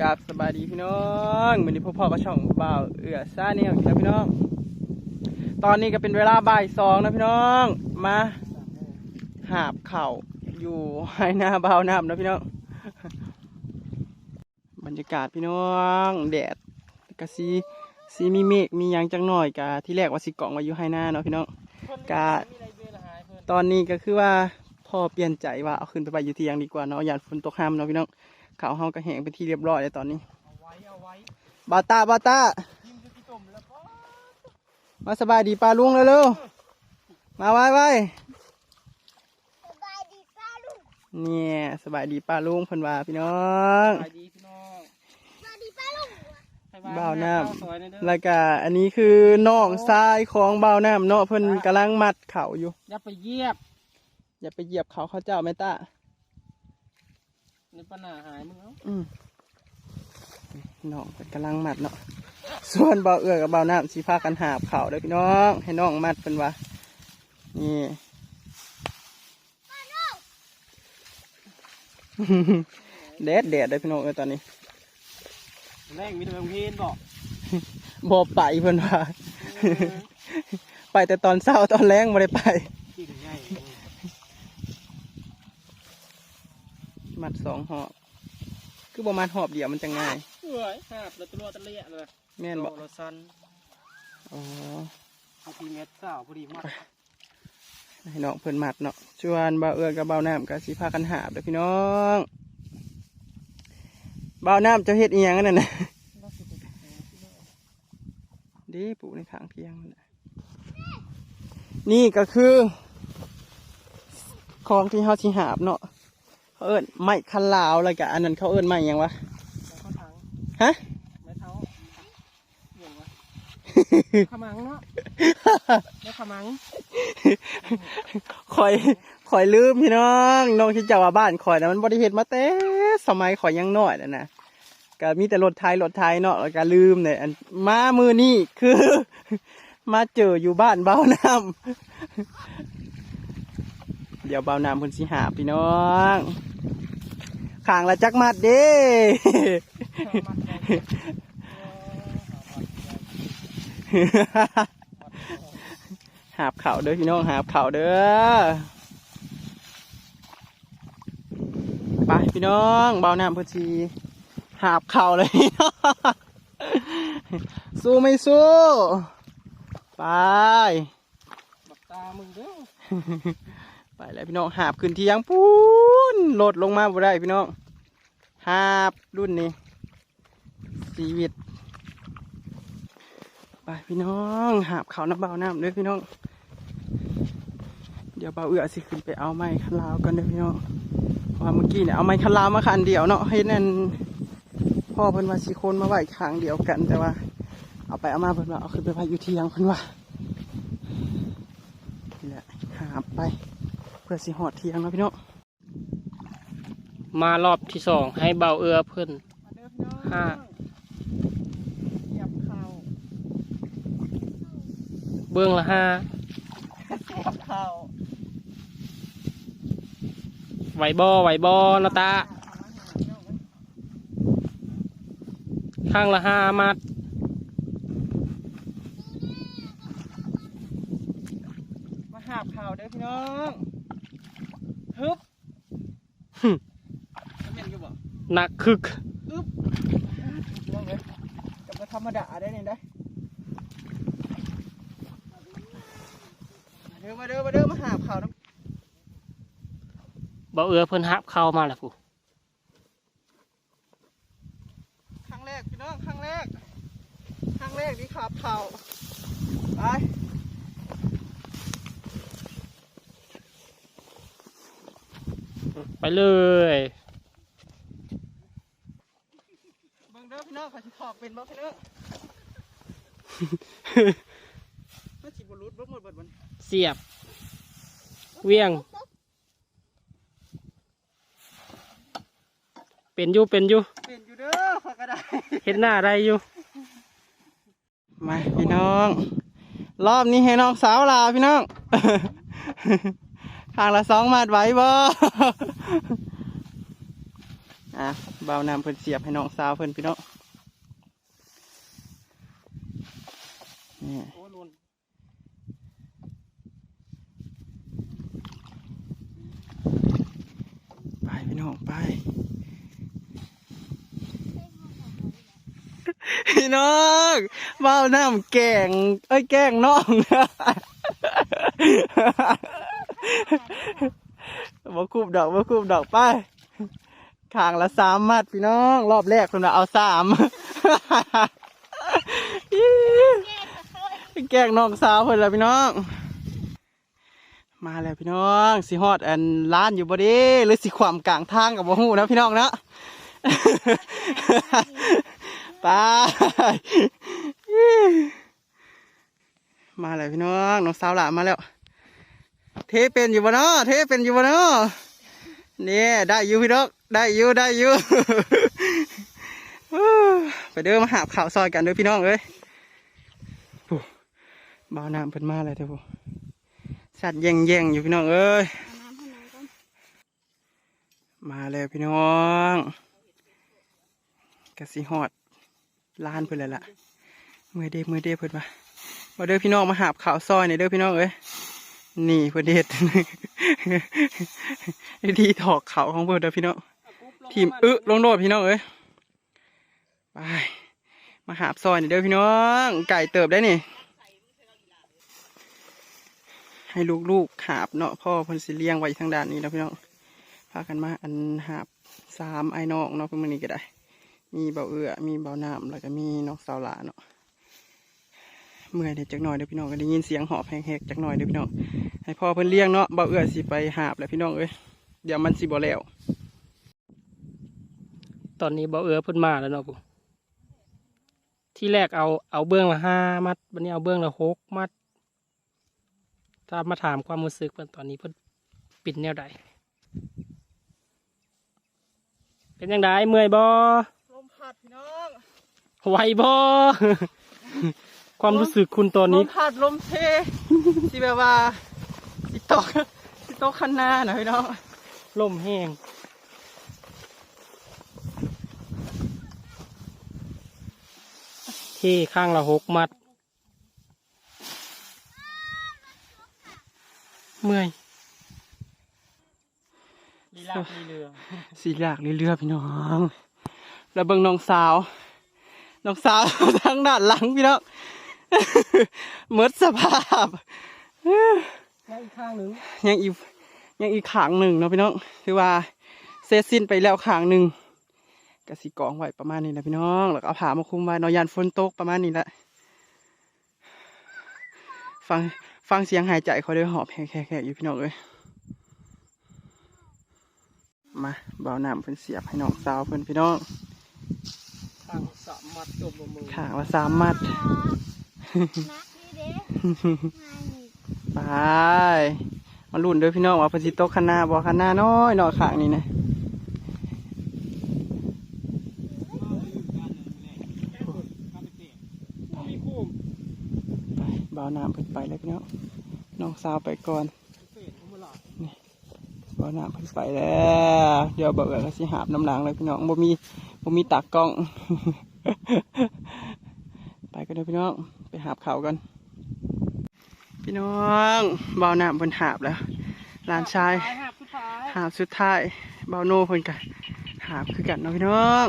กับสบายดีพี่น้องวันนี้พ่อพ่อก็ช่องเบาเอือซ่าเนี่ยอีกแล้วพี่น้อง ตอนนี้ก็เป็นเวลาบ่ายสองนะพี่น้อง มาหาบเข่าอยู่ให้หน้าเบาวน้ำนะพี่น้อง บรรยากาศพี่น้องแดดกะซีซีมีเมฆมียังจังหน่อยกะที่แรกว่าสิเกาะมาอยู่ให้หน้าเนาะพี่น้องกะตอนนี้ก็คือว่าพ่อเปลี่ยนใจว่าเอาขึ้นไปไปอยู่ที่ยังดีกว่าเนาะอย่าฝนตกห้ามเนาะพี่น้อง เขาวเฮาก็แห้งไปนที่เรียบร้อยแล้วตอนนี้เอาไว้เอาไว้บาตาบาตายิ้มจะกี่ตุ่มแล้วก็มาสบายดีปลาลุงเร็วๆมาไว้ไว้สบายดีป้าลูกเนี่ยสบายดีปลาลุงเพิ่นว่าพี่น้องสบายดีพี่น้องสบายดีป้าลูกให้บ่าวน้สวยหน่อยเด้ำอแล้วก็อันนี้คือน้องทรายของบ่าวน้ำเนาะเพิ่นกำลังมัดเข่าอยู่อย่าไปเหยียบ อย่าไปเหยียบเขาเขาเจ้าแม่ตาในปัญหาหายมึงเอาอืมน้องเพิ่นกำลังมัดเนาะส่วนบ่าวเอื้อกับบ่าวน้ำสีพากันหาบเข่าเด้อพี่น้อง ให้น้องมัดเพิ่นว่านี่แดดแดดได้อพี่น้องเอ้ยตอนนี้แรงมีแต่เพลนบอกบ่ไปเพิ่นว่า ไปแต่ตอนเช้าตอนแรงบ่ได้ไป กิ่งใหญ่ มัดสองหอบ คือบ่มัดหอบเดียวมันจะง่ายสวยหาบแล้วตัวตะเลียเลยแม่นบ่โลซันอ๋อพอดีเม็ดเก้าพอดีมากให้น้องเพิ่นมัดเนาะชวนบ่าวเอื้อกับบ่าวน้ำก็สิพากันหาบเด้อพี่น้องบ่าวน้ำเจะเฮ็ดอีหยังอันนั่นน่ะเดีปลูกในข้างเพียงนั่นน่ะนี่ก็คือ ของที่เฮาสิหาบเนาะ เขาเอิ้นไม้คันลาวแล้วก็อันนั้นเขาเอิ้นไม้หยังวะข้าวถังฮะไม้เท้าเหยียบวะขมังเนาะไม่ขมังคอยคอยลืมพี่น้องน้องที่เจ้าว่าบ้านคอยนะมันบริเหตุมาแต่สมัยคอยยังน้อยนะนะก็มีแต่รถไทยรถไทยเนาะแล้วก็ลืมเนี่ยอันมามือนี่คือ มาเจออยู่บ้านเบ้าน้ำเดี๋ยวเบาน้ำเพิ่นสิหาพี่น้องขางละจักมัดเด้หาบเข่าเด้อพี่น้องหาบเข่าเด้อไปพี่น้องเบาน้ำเพื่อทีหาบเข่าเลยสู้ไม่สู้ไปบักตามึงเด้อ ไปแล้วพี่น้องหาบขึ้นที่ยังปูนโหลดลงมาบ่ได้พี่น้องหาบรุ่นนี้ชีวิตไปพี่น้องหาบเขาน้ำเบาน้ำเด้อพี่น้อง เดี๋ยวเบาเอือสิขึ้นไปเอาไม้คันลาวกันเด้อพี่น้องเพราะว่าเมื่อกี้เนี่ยเอาไม้คันลาวมาคันเดียวเนาะให้นั่นพ่อเพิ่นว่าสิโคนมาไหว้ข้างเดียวกันแต่ว่า เอาไปเอามาเพิ่นว่าเอาขึ้นไปไว้อยู่ที่ยังเพิ่นว่านี่แหละหาบไป เพื่อสิหอดเที่ยงเนาะพี่น้องมารอบที่สองให้เบาเอือเพิ่นห้าเหยียบเข่าเบื้องละห้าเหยียบเข่าไหวบอไหวบอนาตา ข้างละห้ามัดมาหาบเข่าเด้อพี่น้องฮึบ หึ แม่นอยู่บ่ หนักคึกอึ๊บลงเลยกับมาธรรมดาได้เนี่ยได้มาเด้อมาเด้อมาเด้อมาหาบเข่าน้เบาเอือเพิ่นหับเข้ามาแล้วผู้ำครั้งแรกพี่น้องครั้งแรกครั้งแรกที่ขับเข่าไปไปเลย เบิ่งเด้อพี่ น้องขอสิขอบเป็นบ่พี่น้องมาสิบ่รุดบ่หมดเบิดวันเสียบเวียง เป็นอยู่เป็นอยู่เป็นอยู่เด้อขอยก็ได้เห็นหน้าได้อยู่ มาพี่น้อง รอบนี้ให้น้องสาวลาพี่น้องทางละสองมาดไหวบ่ อะเบาน้ำเพิ่นเสียบให้น้องสาวเพิ่นพี่น้อง นี่ไปพี่น้องไป พี่น้องเบาน้ำแกงเอ้ยแกงน้องบ่คูบดอกบ่คูบดอกไปขางละสามมัดพี่น้อง รอบแรกคุณเอาสาม แกงน้องสาวเพิ่นล้วพี่น้อง มาแล้วพี่น้องสิฮอดอันร้านอยู่บ่ด้หรือสิขวามกลางทางกับบ่ฮู้นะพี่น้องเนาะไปมาแล้วพี่น้องน้องสาวหลานมาแล้ว เทเป็นอยู่บ่เนาะเทเป็นอยู่บ่เนาะเนี่ยได้อยู่พี่น้องได้อยู่ได้อยู่ไปเด้อมาหาข่าวซอยกันด้อพี่น้องเอ้ย บ่าวน้ำเพิ่นมาเลยเด้อผู้สัตว์แย่งแย่งอยู่พี่น้องเอ้ยมาแล้วพี่น้องกะสิฮอดลานเพิ่นแล้วล่ะมือเด้มือเด้เพิ่นมามาเด้อพี่น้องมาหาบข่าวซอยหน่ยเด้อพี่น้องเอ้ยนี่เพิ่นเด็ดดีถอกเขาของเพิ่นเด้อพี่น้องทีมอึลงโดดพี่น้องเอ้ยไปมาหาบซอยหน่ยเด้อพี่น้อง ไก่เติบได้นี่ ให้ลูกๆหาบเนาะพ่อเพิ่นสิเลี้ยงไว้ทางด้านนี้แล้วพี่น้องพากันมาอันหาบสามไอ้น้องเนาะเพิ่นมื้อนี้ก็ได้ มีเบาเอื้อมีเบาน้ำแล้วก็มีน้องสาวหลาเนาะเมื่อยเด็ดจักหน่อยเด้อพี่น้องก็ได้ยินเสียงหอบแหกๆจักหน่อยเด้อพี่น้องให้พ่อเพิ่นเลี้ยงเนาะเบาเอื้อสิไปหาบแหล้วพี่น้องเอ้ยเดี๋ยวมันสิบ่แล้ว ตอนนี้เบ่เอือเพิ่นมาแล้วเนาะปุ๊ที่แรกเอาเอาเบื้องละห้ามัดวันนี้เอาเบื้องละหกมัด ถ้ามาถามความรู้สึกเพิ่นตอนนี้เพิ่นปิดแนวใดเป็นยังไงเมื่อยบ่ลมพัดพี่น้องไหวบ่ความรู้สึกคุณตอนลนี้มพัดลมเทที่แบบว่าสิตกสิตกคันหน้านะพี่น้องลมแห้งที่ข้างละหกมัด เมื่อยลีลาลีเรือสีหลากเรื่อยๆพี่น้อง แล้วเบิ่งน้องสาว น้องสาว ทางด้านหลังพี่น้อง หมดสภาพ แล้วอีกข้างหนึ่งยังอีกยังอีกขางหนึ่งเนาะพี่น้องคือว่าเสร็จสิ้นไปแล้วขางหนึ่งกสิกองไว้ประมาณนี้แหละพี่น้อง แล้วก็เอาผ้ามาคลุมไว้เนอยานฝนตกประมาณนี้แหละฟัง ฟังเสียงหายใจเขาเด้หอบแขกๆอยู่พี่น้องเอ้ยมาเบาน้ำเพิ่นเสียบให้น้องสาวเพิ่นพี่น้องข้างสามมัดจมมือขางละสามมัดนักดีเด้ง่ายนี่ไปมาลุ่นเด้อพี่น้องว่าเพิ่นสิตกคันหน้าบ่คันหน้าน้อยเนาะขางนี่นะ มีคู่ ไปเบาน้ำเพิ่นไปเลยพี่น้องน้องสาวไปก่อนเฟดผมหลอดบ่อน้ำเพิ่นไปแล้วเดี๋ยวเบิกก็สิหาบน้ำหลังเลยพี่น้องบ่มีบ่มีตากกล้อง ไปกันเด้อพี่น้องไปหาบเขากัน พี่น้องบ่อน้ำเพิ่นหาบแล้วหลานชายหาบสุดท้ายบ่าวโนเพิ่นก็หาบคือกันเนาะพี่น้อง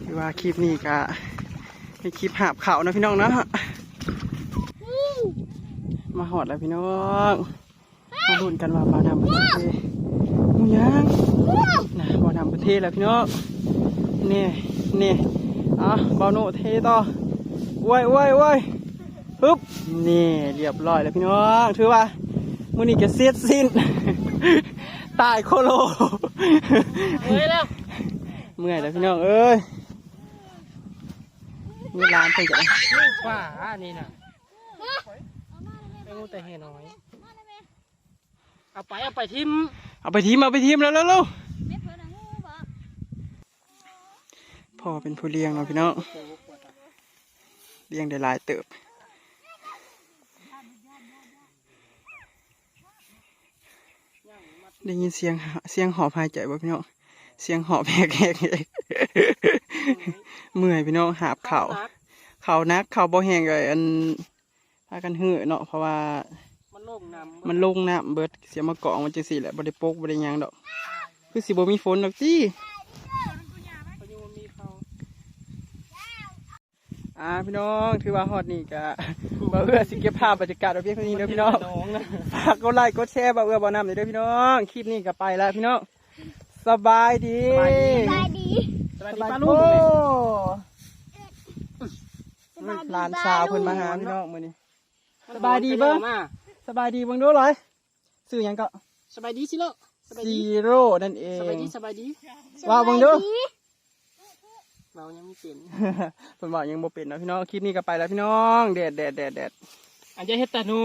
ไปว่าคลิปนี้ก็ เป็นคลิปหาบเขาวนะพี่น้องเนาะมาหอดแล้วพี่น้องมาลุ้นกันว่าบ่าวน้ำเพิ่นสิเทมูยังนะบ่าวน้ำเพิ่นเทแล้วพี่น้องนี่นี่อะบ่าวโนเทต่อโว้ยโว้ยโว้ยปึ๊บนี่เรียบร้อยแล้วพี่น้องถือว่ามือนี้จะเสียดสิ้นตายโคโลเฮ้ยแล้วเมื่อยแล้วพี่น้องเอ้ย มีร้านเพิ่งจะลูกป่าอันี่น่ะไอ้งูแต่เห็นน้อยเอาไปเอาไปทิมเอาไปทีมเอาไปทีมแล้วแล้วแล้วไม่เพิ่นอะงูบ่พ่อเป็นผู้เลี้ยงเนาะพี่น้องเลี้ยงได้หลายเติบได้ยินเสียงหาเสียงหอบหายใจบ่พี่น้องเสียงหอบแหกแหกแหก เมื่อยพี่น้องหาบเข่านักเข่านักเข่าบ่แห้งเลยอันพากันหื้อเนาะเพราะว่า มันโล่งนำมันลงน้ำเบิดเสียมาเกาะมันจังซี่แหละบ่ได้ปกบ่ได้หยังดอก คือสิบ่มีฝนดอกจี้พายุมันมีเขาอ่าพี่น้องถือว่าฮอดนี่ก็บ่เอื้อสิเก็บภาพบรรยากาศเอาเพียงเท่านี้เด้อพี่น้องน้องนะฝากกดไลค์กดแชร์บ่เอื้อบ่นำเลยเด้อพี่น้องคลิปนี้ก็ไปแล้วพี่น้องสบายดีสบายดี สวัสดีสบายป้าดีลุงโอ้สบายดีหลานสาวเพิ่นมาหาพี่น้องมื้อนี้มันสบายดีเบิ่งมาสบายดีเบิ่งดูเลยชื่อหยังก็สบายดีสิโลกสบายซีดีโร่นั่นเอสบายงดีสบายดีว่าเบิ่งดูเรายังไม่เป็นเพิ่นบอกยังบ่เป็นเนาะพี่น้องคลิปนี้ก็ไปแล้วพี่น้องแดดแดดแดดแดดอันจะเฮ็ดแต่หนู